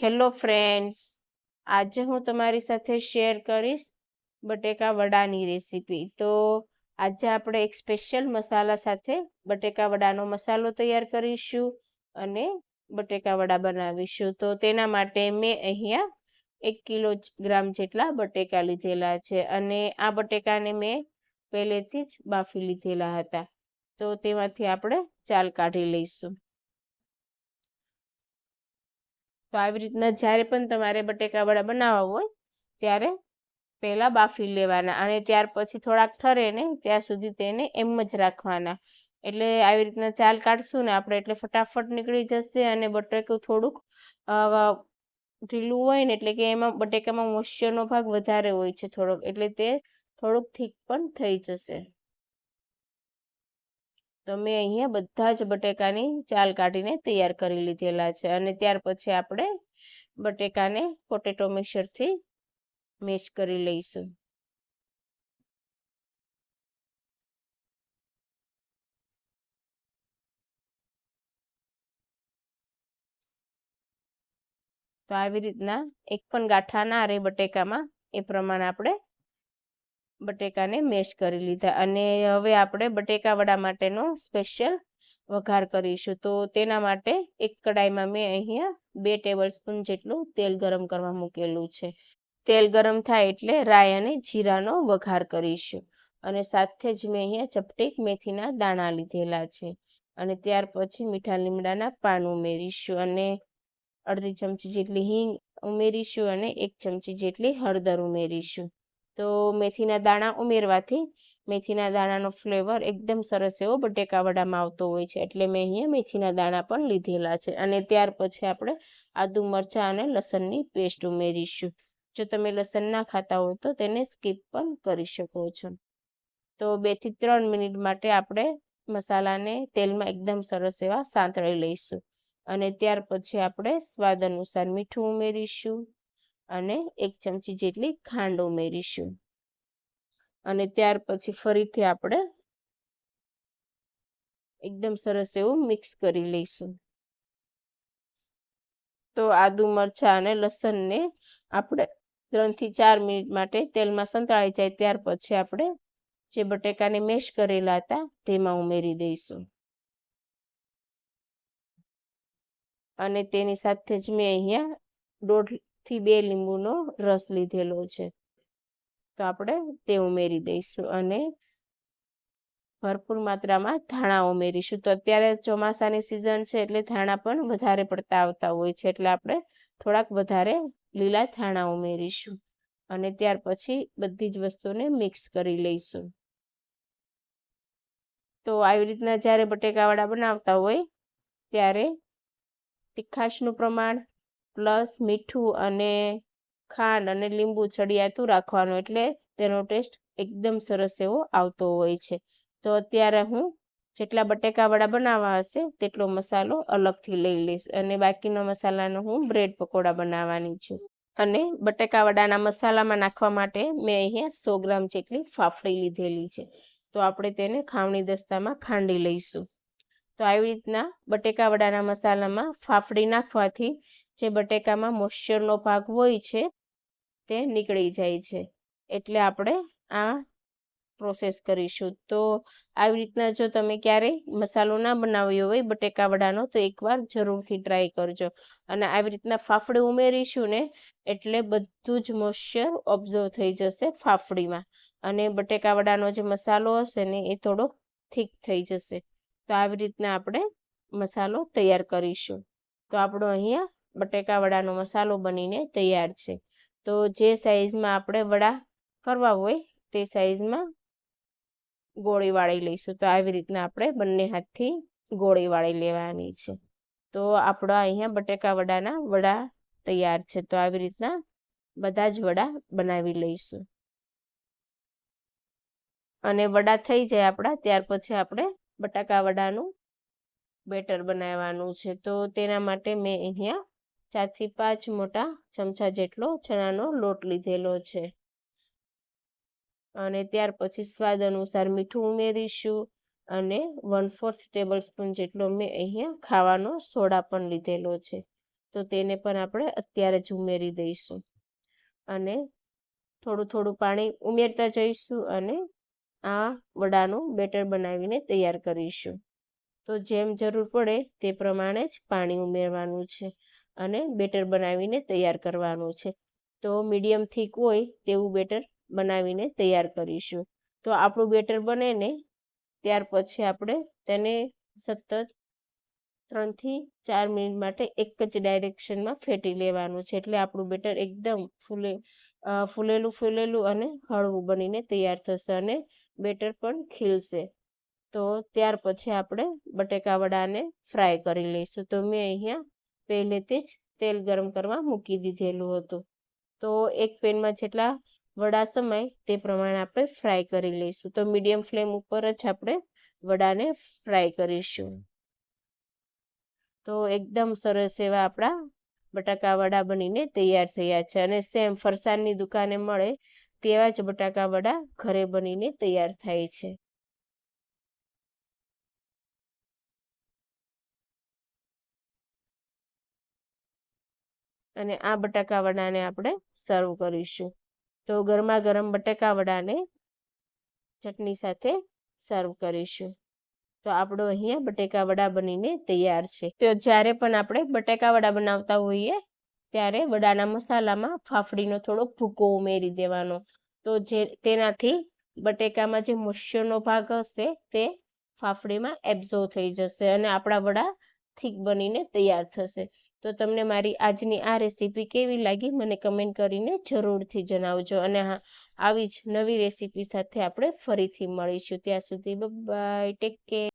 Hello friends આજે હું તમારી સાથે શેર કરીશ બટેકા વડાની રેસીપી તો આજે આપણે એક સ્પેશિયલ મસાલા સાથે બટેકા વડાનો મસાલો તૈયાર કરીશું અને બટેકા વડા બનાવીશું. તો તેના માટે મેં અહીંયા એક કિલો ગ્રામ જેટલા બટેકા લીધેલા છે અને આ બટેકાને મેં પહેલેથી જ બાફી લીધેલા હતા. તો તેમાંથી આપણે ચાલ કાઢી લઈશું. તો આવી રીતના જ્યારે પણ તમારે બટેકાવડા બનાવવા હોય, ત્યારે પહેલાં બાફી લેવાના અને ત્યાર પછી થોડાક ઠરે ને ત્યાં સુધી તેને એમ જ રાખવાના. એટલે આવી રીતના ચાલ કાઢશું ને આપણે એટલે ફટાફટ નીકળી જશે અને બટેકું થોડુંક ઢીલું હોય ને એટલે કે એમાં બટેકામાં મોઈશ્ચરનો ભાગ વધારે હોય છે થોડોક, એટલે તે થોડુંક થીક પણ થઈ જશે. તો મેં અહીંયા બધા જ બટેકાની ચાલ કાઢીને તૈયાર કરી લીધેલા છે. અને ત્યાર પછી આપણે બટેકાને પોટેટો મિક્સરથી મેશ કરી લઈશું. તો આવી રીતના એક પણ ગાંઠા ના રહે બટેકામાં એ પ્રમાણે આપણે બટેકાને મેશ કરી લીધા. અને હવે આપણે બટેકા વડા માટેનો સ્પેશિયલ વઘાર કરીશું. તો તેના માટે એક કડાઈમાં મેં અહીંયા બે ટેબલ સ્પૂન જેટલું તેલ ગરમ કરવા મૂકેલું છે. તેલ ગરમ થાય એટલે રાઈ અને જીરાનો વઘાર કરીશું. અને સાથે જ મેં અહીંયા ચપટીક મેથીના દાણા લીધેલા છે. અને ત્યાર પછી મીઠા લીમડાના પાન ઉમેરીશું અને અડધી ચમચી જેટલી હિંગ ઉમેરીશું અને એક ચમચી જેટલી હળદર ઉમેરીશું. તો મેથીના દાણા ઉમેરવાથી મેથીના દાણાનો ફ્લેવર એકદમ સરસ એવો બટેકા વડામાં આવતો હોય છે. એટલે મેં અહીંયા મેથીના દાણા પણ લીધેલા છે. અને ત્યાર પછી આપણે આદુ મરચાં અને લસણની પેસ્ટ ઉમેરીશું. જો તમે લસણ ના ખાતા હોય તો તેને સ્કીપ પણ કરી શકો છો. તો બેથી ત્રણ મિનિટ માટે આપણે મસાલાને તેલમાં એકદમ સરસ એવા સાંતળી લઈશું. અને ત્યાર પછી આપણે સ્વાદ અનુસાર મીઠું ઉમેરીશું. અને એક ચમચી જેટલી ખાંડ ઉમેરીશું. અને ત્યાર પછી ફરીથી આપણે એકદમ સરસ એવું મિક્સ કરી લઈશું. તો આદુ, મરચાં અને લસણને આપણે ત્રણથી ચાર મિનિટ માટે તેલમાં સંતળાઈ જાય ત્યાર પછી આપણે જે બટેકાને મેશ કરેલા હતા તેમાં ઉમેરી દઈશું. અને તેની સાથે જ મેં અહીંયા દોઢ થી બે લીંબુનો રસ લીધેલો છે. તો આપણે તે ઉમેરી દઈશું અને ભરપૂર માત્રામાં ધાણા ઉમેરીશું. તો અત્યારે ચોમાસાની સિઝન છે એટલે ધાણા પણ વધારે પડતા આવતા હોય છે. એટલે આપણે થોડાક વધારે લીલા ધાણા ઉમેરીશું અને ત્યાર પછી બધી જ વસ્તુને મિક્સ કરી લઈશું. તો આવી રીતના જ્યારે બટેકાવાળા બનાવતા હોય ત્યારે તીખાશનું પ્રમાણ પ્લસ મીઠું અને ખાંડ અને લીંબુ ચડિયાતું રાખવાનું એટલે તેનો ટેસ્ટ એકદમ સરસ એવો આવતો હોય છે. તો અત્યારે હું જેટલા બટેકાવાળા બનાવવા હશે તેટલો મસાલો અલગથી લઈ લઈશ અને બાકીનો મસાલાનો હું બ્રેડ પકોડા બનાવવાની છું. અને બટેકાવડાના મસાલામાં નાખવા માટે મેં અહીંયા સો ગ્રામ જેટલી ફાફડી લીધેલી છે. તો આપણે તેને ખાવણી દસ્તામાં ખાંડી લઈશું. તો આવી રીતના બટેકાવડાના મસાલામાં ફાફડી નાખવાથી જે બટેકામાં મોઇશ્ચરનો ભાગ હોય છે, તે નીકળી જાય છે. એટલે આપણે આ પ્રોસેસ કરીશું. તો આવી રીતના જો તમે ક્યારેય મસાલો ના બનાવ્યો હોય બટેકા વડાનો, તો એકવાર જરૂરથી ટ્રાય કરજો. અને આવી રીતના ફાફડી ઉમેરીશું ને, એટલે બધું જ મોઇશ્ચર ઓબ્ઝર્વ થઈ જશે ફાફડીમાં. અને બટેકા વડાનો જે મસાલો હશે ને, એ થોડો થીક થઈ જશે. તો આવી રીતના આપણે મસાલો તૈયાર કરીશું. તો આપણો અહીંયા બટેકા વડાનો મસાલો બનીને તૈયાર છે. તો જે સાઈઝમાં આપણે વડા કરવા હોય તે સાઈઝમાં ગોળી વાળી લઈશું. તો આવી રીતના આપણે બંને હાથથી ગોળી વાળી લેવાની છે. તો આપણા અહીંયા બટેકા વડાના વડા તૈયાર છે. તો આવી રીતના બધા જ વડા બનાવી લઈશું. અને વડા થઈ જાય આપણા, ત્યાર પછી આપણે બટાકા વડાનું બેટર બનાવવાનું છે. તો તેના માટે મેં અહીંયા ચારથી પાંચ મોટા ચમચા જેટલો ચણાનો લોટ લીધેલો છે. અને ત્યાર પછી સ્વાદ અનુસાર મીઠું ઉમેરીશું અને વન ફોર્થ ટેબલ સ્પૂન જેટલો મેં અહીંયા ખાવાનો સોડા પણ લીધેલો છે. તો તેને પણ આપણે અત્યારે જ ઉમેરી દઈશું. અને થોડું થોડું પાણી ઉમેરતા જઈશું અને આ વડાનું બેટર બનાવીને તૈયાર કરીશું. તો જેમ જરૂર પડે તે પ્રમાણે જ પાણી ઉમેરવાનું છે. અને બેટર બનાવીને તૈયાર કરવાનું છે. તો મીડિયમ થીક હોય તેવું બેટર બનાવીને તૈયાર કરીશું. તો આપણું બેટર બને ને ત્યાર પછી આપણે તેને સતત ત્રણથી ચાર મિનિટ માટે એક જ ડાયરેક્શનમાં ફેટી લેવાનું છે. એટલે આપણું બેટર એકદમ ફૂલે ફૂલેલું ફૂલેલું અને હળવું બનીને તૈયાર થશે અને બેટર પણ ખીલશે. તો ત્યાર પછી આપણે બટેકા વડાને ફ્રાય કરી લઈશું. તો મેં અહીંયા પહેલેથી જ તેલ ગરમ કરવા મૂકી દીધેલું હતું. તો એક પેનમાં જેટલા વડા સમાય તે પ્રમાણે આપણે ફ્રાય કરી લઈશું. તો મીડિયમ ફ્લેમ ઉપર જ આપણે વડાને ફ્રાય કરીશું. તો એકદમ સરસ એવા આપણા બટાકા વડા બનીને તૈયાર થયા છે અને સેમ ફરસાણની દુકાને મળે તેવા જ બટાકા વડા ઘરે બનીને તૈયાર થાય છે. અને આ બટાકા વડાને આપણે સર્વ કરીશું. તો ગરમા ગરમ બટાકા વડાને ચટણી સાથે સર્વ કરીશું. તો આપણો અહીંયા બટેકા વડા બનીને તૈયાર છે. તો જ્યારે પણ આપણે બટેકા વડા બનાવતા હોઈએ, ત્યારે વડાના મસાલામાં ફાફડીનો થોડોક ભૂકો ઉમેરી દેવાનો. તો જે તેનાથી બટેકામાં જે મોઇશ્ચરનો ભાગ હશે, તે ફાફડીમાં એબ્ઝોર્વ થઈ જશે અને આપણા વડા થીક બનીને તૈયાર થશે. તો તમને મારી આજની આ રેસીપી કેવી લાગી મને કમેન્ટ કરીને જરૂરથી જણાવજો. અને હા, આવી જ નવી રેસીપી સાથે આપણે ફરીથી મળીશું. ત્યાં સુધી બાય, ટેક કેર.